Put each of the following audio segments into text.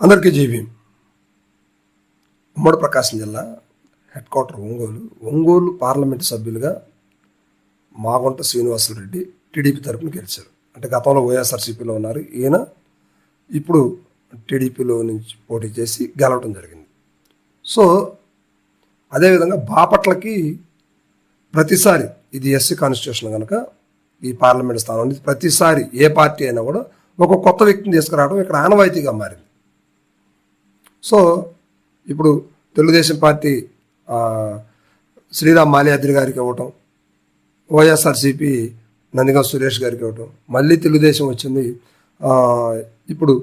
అందరికీ జీవి ఉమ్మడి ప్రకాశం జిల్లా head quarter Ongole. Ongole parliament సభ్యులుగా మాగుంట శ్రీనివాసరెడ్డి టీడీపీ తరఫున గెలిచారు. అంటే గతంలో వైఎస్ఆర్సీపీలో ఉన్నారు. ఈయన ఇప్పుడు టీడీపీలో నుంచి పోటీ చేసి గెలవడం జరిగింది. సో అదేవిధంగా బాపట్లకి ప్రతిసారి ఇది ఎస్సీ కాన్స్టిట్యూషన్ కనుక ఈ పార్లమెంట్ స్థానం ప్రతిసారి ఏ పార్టీ అయినా కూడా ఒక కొత్త వ్యక్తిని తీసుకురావడం ఇక్కడ ఆనవాయితీగా మారింది. సో ఇప్పుడు తెలుగుదేశం పార్టీ శ్రీరామ్ మాల్యాద్రి గారికి ఇవ్వటం వైఎస్ఆర్సీపీ నందిగా సురేష్ గారికి ఇవ్వటం మళ్ళీ తెలుగుదేశం వచ్చింది. ఇప్పుడు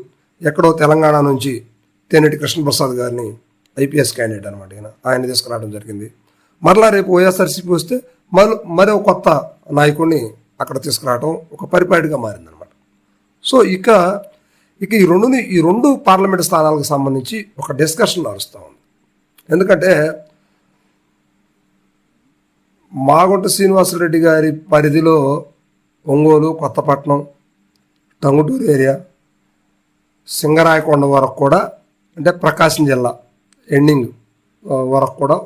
ఎక్కడో తెలంగాణ నుంచి తేనెటి కృష్ణప్రసాద్ గారిని ఐపీఎస్ క్యాండిడేట్ అనమాట ఈయన. ఆయన తీసుకురావడం జరిగింది. మరలా రేపు వైఎస్ఆర్సీపీ వస్తే మరో మరో కొత్త నాయకుడిని అక్కడ తీసుకురావడం ఒక పరిపాటిగా మారిందనమాట సో ఇక ఇక ఈ రెండుని ఈ రెండు పార్లమెంట్ స్థానాలకు సంబంధించి ఒక డిస్కషన్ నడుస్తూ ఉంది. ఎందుకంటే మాగుంట శ్రీనివాసరెడ్డి గారి పరిధిలో ఒంగోలు కొత్తపట్నం టంగుటూరు ఏరియా సింగరాయకొండ వరకు కూడా అంటే ప్రకాశం జిల్లా ఎండింగ్ వరకు కూడా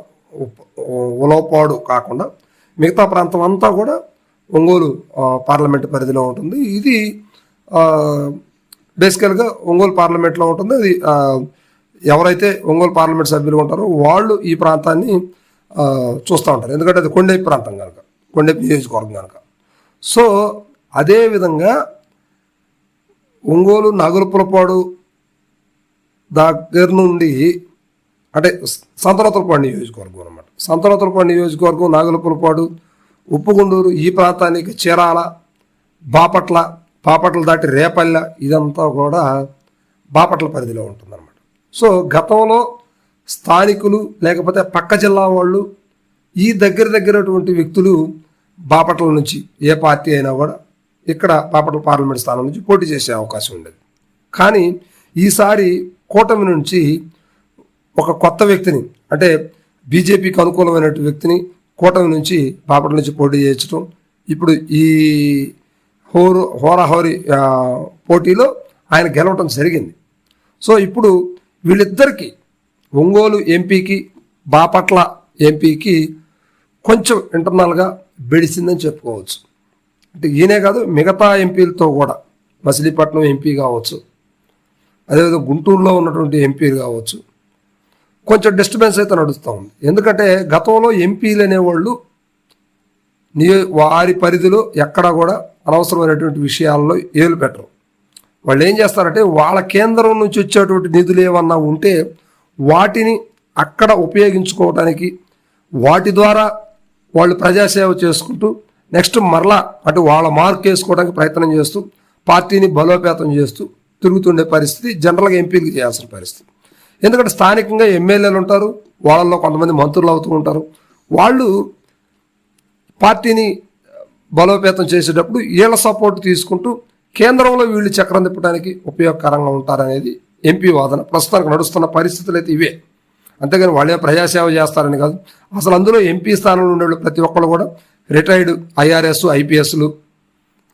ఉలవపాడు కాకుండా మిగతా ప్రాంతం అంతా కూడా ఒంగోలు పార్లమెంటు పార్లమెంట్ పరిధిలో ఉంటుంది. ఇది బేసికల్గా ఒంగోలు పార్లమెంట్లో ఉంటుంది. అది ఎవరైతే ఒంగోలు పార్లమెంట్ సభ్యులు ఉంటారో వాళ్ళు ఈ ప్రాంతాన్ని చూస్తూ ఉంటారు. ఎందుకంటే అది కొండేపు ప్రాంతం కనుక కొండేపు నియోజకవర్గం కనుక. సో అదేవిధంగా ఒంగోలు నాగులపులపాడు దగ్గర నుండి అంటే సంతనోతలపాడు నియోజకవర్గం అనమాట సంతనోతలపాడు నియోజకవర్గం నాగులపులపాడు ఉప్పుగుండూరు ఈ ప్రాంతానికి చీరాల బాపట్ల బాపట్ల దాటి రేపల్లె ఇదంతా కూడా బాపట్ల పరిధిలో ఉంటుందన్నమాట. సో గతంలో స్థానికులు లేకపోతే పక్క జిల్లా వాళ్ళు ఈ దగ్గర దగ్గరటువంటి వ్యక్తులు బాపట్ల నుంచి ఏ పార్టీ అయినా కూడా ఇక్కడ బాపట్ల పార్లమెంట్ స్థానం నుంచి పోటీ చేసే అవకాశం ఉండేది. కానీ ఈసారి కూటమి నుంచి ఒక కొత్త వ్యక్తిని అంటే బీజేపీకి అనుకూలమైన వ్యక్తిని కూటమి నుంచి బాపట్ల నుంచి పోటీ చేయించడం ఇప్పుడు ఈ హోరు హోరాహోరి పోటీలో ఆయన గెలవటం జరిగింది. సో ఇప్పుడు వీళ్ళిద్దరికీ ఒంగోలు ఎంపీకి బాపట్ల ఎంపీకి కొంచెం ఇంటర్నల్గా బెడిసిందని చెప్పుకోవచ్చు. అంటే ఈయనే కాదు మిగతా ఎంపీలతో కూడా మచిలీపట్నం ఎంపీ కావచ్చు అదేవిధంగా గుంటూరులో ఉన్నటువంటి ఎంపీలు కావచ్చు కొంచెం డిస్టర్బెన్స్ అయితే నడుస్తూ ఉంది. ఎందుకంటే గతంలో ఎంపీలు అనేవాళ్ళు నియో వారి పరిధిలో ఎక్కడా కూడా అనవసరమైనటువంటి విషయాల్లో ఏలు పెట్టరు. వాళ్ళు ఏం చేస్తారంటే వాళ్ళ కేంద్రం నుంచి వచ్చేటువంటి నిధులు ఏమన్నా ఉంటే వాటిని అక్కడ ఉపయోగించుకోవడానికి వాటి ద్వారా వాళ్ళు ప్రజాసేవ చేసుకుంటూ నెక్స్ట్ మరలా అటు వాళ్ళ మార్క్ వేసుకోవడానికి ప్రయత్నం చేస్తూ పార్టీని బలోపేతం చేస్తూ తిరుగుతుండే పరిస్థితి జనరల్గా ఎంపీలకు చేయాల్సిన పరిస్థితి. ఎందుకంటే స్థానికంగా ఎమ్మెల్యేలు ఉంటారు వాళ్ళల్లో కొంతమంది మంత్రులు అవుతూ ఉంటారు. వాళ్ళు పార్టీని బలోపేతం చేసేటప్పుడు వీళ్ళ సపోర్ట్ తీసుకుంటూ కేంద్రంలో వీళ్ళు చక్రం తిప్పడానికి ఉపయోగకరంగా ఉంటారనేది ఎంపీ వాదన. ప్రస్తుతానికి నడుస్తున్న పరిస్థితులు అయితే ఇవే. అంతేగాని వాళ్ళే ప్రజాసేవ చేస్తారని కాదు. అసలు అందులో ఎంపీ స్థానంలో ఉండే ప్రతి ఒక్కరు కూడా రిటైర్డ్ ఐఆర్ఎస్ ఐపీఎస్లు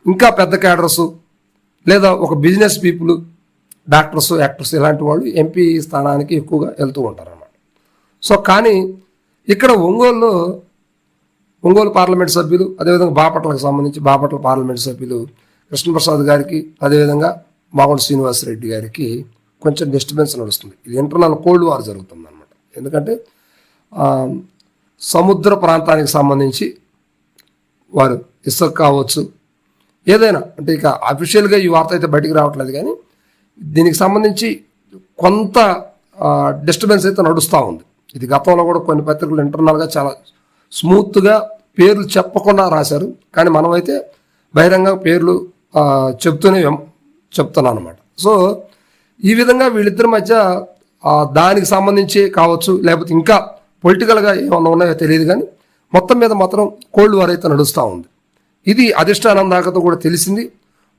ఇంకా పెద్ద క్యాడర్స్ లేదా ఒక బిజినెస్ పీపుల్ డాక్టర్స్ యాక్టర్స్ ఇలాంటి వాళ్ళు ఎంపీ స్థానానికి ఎక్కువగా వెళ్తూ ఉంటారు అన్నమాట సో కానీ ఇక్కడ ఒంగోలులో ఒంగోలు పార్లమెంట్ సభ్యులు అదేవిధంగా బాపట్లకు సంబంధించి బాపట్ల పార్లమెంట్ సభ్యులు కృష్ణప్రసాద్ గారికి అదేవిధంగా మాగుంట శ్రీనివాసరెడ్డి గారికి కొంచెం డిస్టర్బెన్స్ నడుస్తుంది. ఇది ఇంటర్నల్ కోల్డ్ వార్ జరుగుతుంది అనమాట ఎందుకంటే సముద్ర ప్రాంతానికి సంబంధించి వారు ఇసుక కావచ్చు ఏదైనా అంటే ఇక అఫీషియల్గా ఈ వార్త అయితే బయటికి రావట్లేదు కానీ దీనికి సంబంధించి కొంత డిస్టర్బెన్స్ అయితే నడుస్తూ ఉంది. ఇది గతంలో కూడా కొన్ని పత్రికలు ఇంటర్నల్గా చాలా స్మూత్గా పేర్లు చెప్పకుండా రాశారు. కానీ మనమైతే బహిరంగ పేర్లు చెప్తూనే విం- చెప్తున్నాను అనమాట సో ఈ విధంగా వీళ్ళిద్దరి మధ్య దానికి సంబంధించి కావచ్చు లేకపోతే ఇంకా పొలిటికల్గా ఏమన్నా ఉన్నాయో తెలియదు కానీ మొత్తం మీద మాత్రం కోల్డ్ వార్ అయితే నడుస్తూ ఉంది. ఇది అధిష్టానం దాకాతో కూడా తెలిసింది.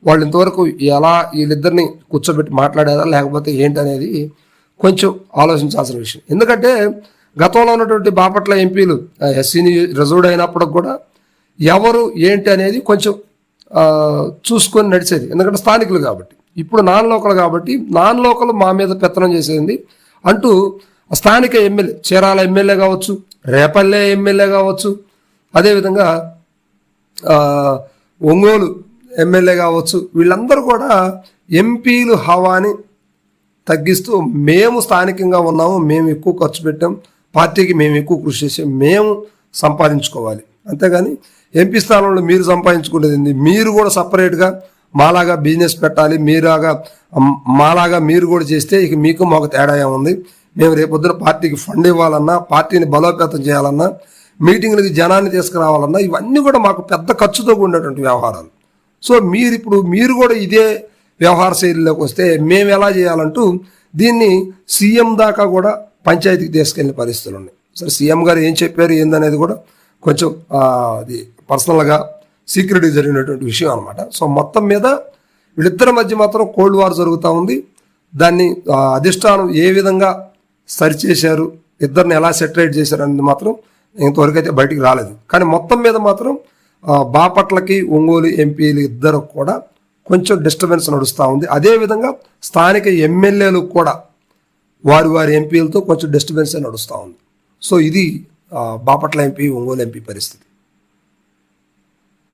వాళ్ళు ఇంతవరకు ఎలా వీళ్ళిద్దరిని కూర్చోబెట్టి మాట్లాడారా లేకపోతే ఏంటి అనేది కొంచెం ఆలోచించాల్సిన విషయం. ఎందుకంటే గతంలో ఉన్నటువంటి బాపట్ల ఎంపీలు ఎస్సీని రిజర్వ్డ్ అయినప్పటికి కూడా ఎవరు ఏంటి అనేది కొంచెం చూసుకొని నడిచేది. ఎందుకంటే స్థానికులు కాబట్టి. ఇప్పుడు నాన్ లోకల్ కాబట్టి నాన్ లోకల్ మా మీద పెత్తనం చేసేది అంటూ స్థానిక ఎమ్మెల్యే చీరాల ఎమ్మెల్యే కావచ్చు రేపల్లె ఎమ్మెల్యే కావచ్చు అదేవిధంగా ఒంగోలు ఎమ్మెల్యే కావచ్చు వీళ్ళందరూ కూడా ఎంపీలు హవాని తగ్గిస్తూ మేము స్థానికంగా ఉన్నాము మేము ఎక్కువ ఖర్చు పెట్టాం పార్టీకి మేము ఎక్కువ కృషి చేసి మేము సంపాదించుకోవాలి. అంతేగాని ఎంపీ స్థానంలో మీరు సంపాదించుకునేది మీరు కూడా సపరేట్గా మాలాగా బిజినెస్ పెట్టాలి మీరాగా మాలాగా మీరు కూడా చేస్తే ఇక మీకు మాకు తేడా ఏముంది? మేము రేపొద్దున పార్టీకి ఫండ్ ఇవ్వాలన్నా పార్టీని బలోపేతం చేయాలన్నా మీటింగ్లకి జనాన్ని తీసుకురావాలన్నా ఇవన్నీ కూడా మాకు పెద్ద ఖర్చుతో కూడినటువంటి వ్యవహారాలు. సో మీరు ఇప్పుడు మీరు కూడా ఇదే వ్యవహార శైలిలోకి వస్తే మేము ఎలా చేయాలంటూ దీన్ని సీఎం దాకా కూడా పంచాయతీకి తీసుకెళ్ళిన పరిస్థితులు ఉన్నాయి. సరే సీఎం గారు ఏం చెప్పారు ఏందనేది కూడా కొంచెం అది పర్సనల్గా సీక్రెట్గా జరిగినటువంటి విషయం అనమాట సో మొత్తం మీద వీళ్ళిద్దరి మధ్య మాత్రం కోల్డ్ వార్ జరుగుతూ ఉంది. దాన్ని అధిష్టానం ఏ విధంగా సరిచేశారు ఇద్దరిని ఎలా సెటరేట్ చేశారు అనేది మాత్రం ఇంతవరకు అయితే బయటికి రాలేదు. కానీ మొత్తం మీద మాత్రం బాపట్లకి ఒంగోలు ఎంపీలు ఇద్దరు కూడా కొంచెం డిస్టర్బెన్స్ నడుస్తూ ఉంది. అదేవిధంగా స్థానిక ఎమ్మెల్యేలు కూడా వారి వారి ఎంపీలతో కొంచెం డిస్టర్బెన్స్ నడుస్తూ ఉంది. సో ఇది బాపట్ల ఎంపీ ఒంగోలు ఎంపీ పరిస్థితి.